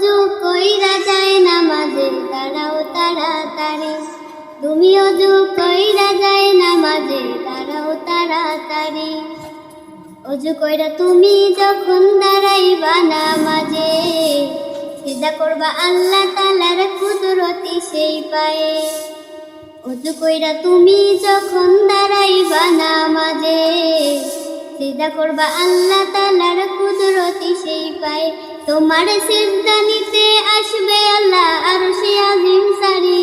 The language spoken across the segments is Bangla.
অজু কইরা যায় নামাজে তারাও তাড়াতাড়ি। তুমি অজু কইরা যায় নামাজে তারাও তাড়াতাড়ি। অজু কইরা তুমি যখন দাঁড়াইবা নামাজে সেজা করবা আল্লাহ তালার কুদরতি সেই পায়ে। অজু কইরা তুমি যখন দাঁড়াইবা নামাজে সেজা করবা আল্লাহ তালার কুদরতি সেই পায়ে। তোমার সিজদা নিতে আসবে আল্লাহ আর সে আজিম সারি।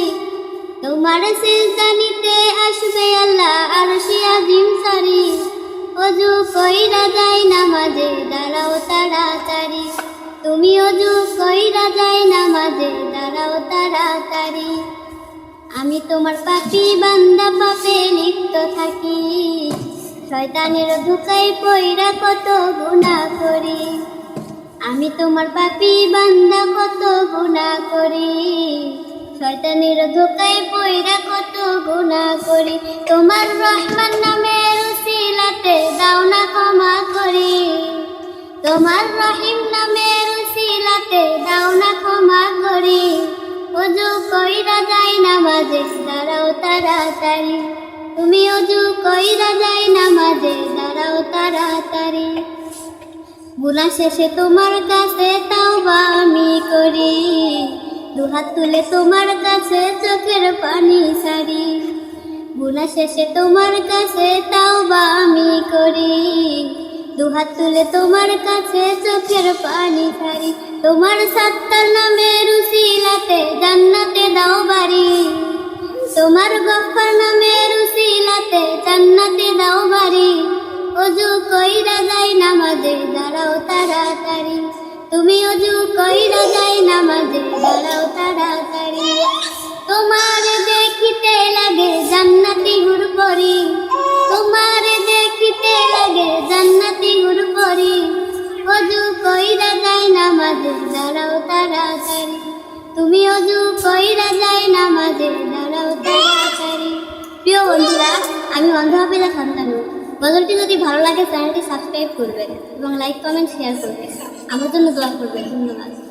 তোমার সিজদা নিতে আসবে আল্লাহ আর সে আজিম সারি। অজু কইরা যায় নামাজে, দাঁড়াও তাড়াতাড়ি। তুমি অজু কইরা যায় নামাজে, দাঁড়াও তাড়াতাড়ি। আমি তোমার পাপি বান্দা, পাপে লিপ্ত থাকি। শয়তানের ধোকায় পইরা কত গুণা করি। আমি তোমার পাপি বান্দা কত গুণা করি। শয়তানের ধোকায় পইরা কত গুণা করি। তোমার রহমান নামের উসিলাতে দাও না ক্ষমা করি। তোমার রহিম নামের উসিলাতে দাও না ক্ষমা করি। অজু কইরা যায় নামাজে, দাঁড়াও তাড়াতাড়ি। তুমি অজু কইরা যায় নামাজে, দাঁড়াও তাড়াতাড়ি। গুনা শেষে তোমার কাছে তাও বা আমি করি। দুহাত তুলে তোমার কাছে চোখের পানি সারি। গুনা শেষে তোমার কাছে তাও বা আমি করি। দুহাত তুলে তোমার কাছে চোখের পানি সারি। তোমার সত্তার নামে রুসিলাতে জান্নাতে দাও বাড়ি। তোমার গফর নামে রুসিলাতে জান্নাতে দাও বাড়ি। অজু কইরা যাই নামাজে দাঁড়াও তাড়াতাড়ি। তুমি অজু কইরা যাই নামাজে দাঁড়াও তাড়াতাড়ি। তোমার দেখিতে লাগে জান্নাতি হুর পরি তোমার দেখিতে লাগে জান্নাতি হুর পরি অজু কইরা যাই নামাজে দাঁড়াও তাড়াতাড়ি। তুমি অজু কইরা যাই নামাজে দাঁড়াও তাড়াতাড়ি। প্রিয় বন্ধুরা, আমি অন্ধ হাফিজা সন্তানু গজলটি যদি ভালো লাগে, চ্যানেলটি সাবস্ক্রাইব করবেন এবং লাইক, কমেন্ট, শেয়ার করবেন। আমার জন্য দোয়া করবেন। ধন্যবাদ।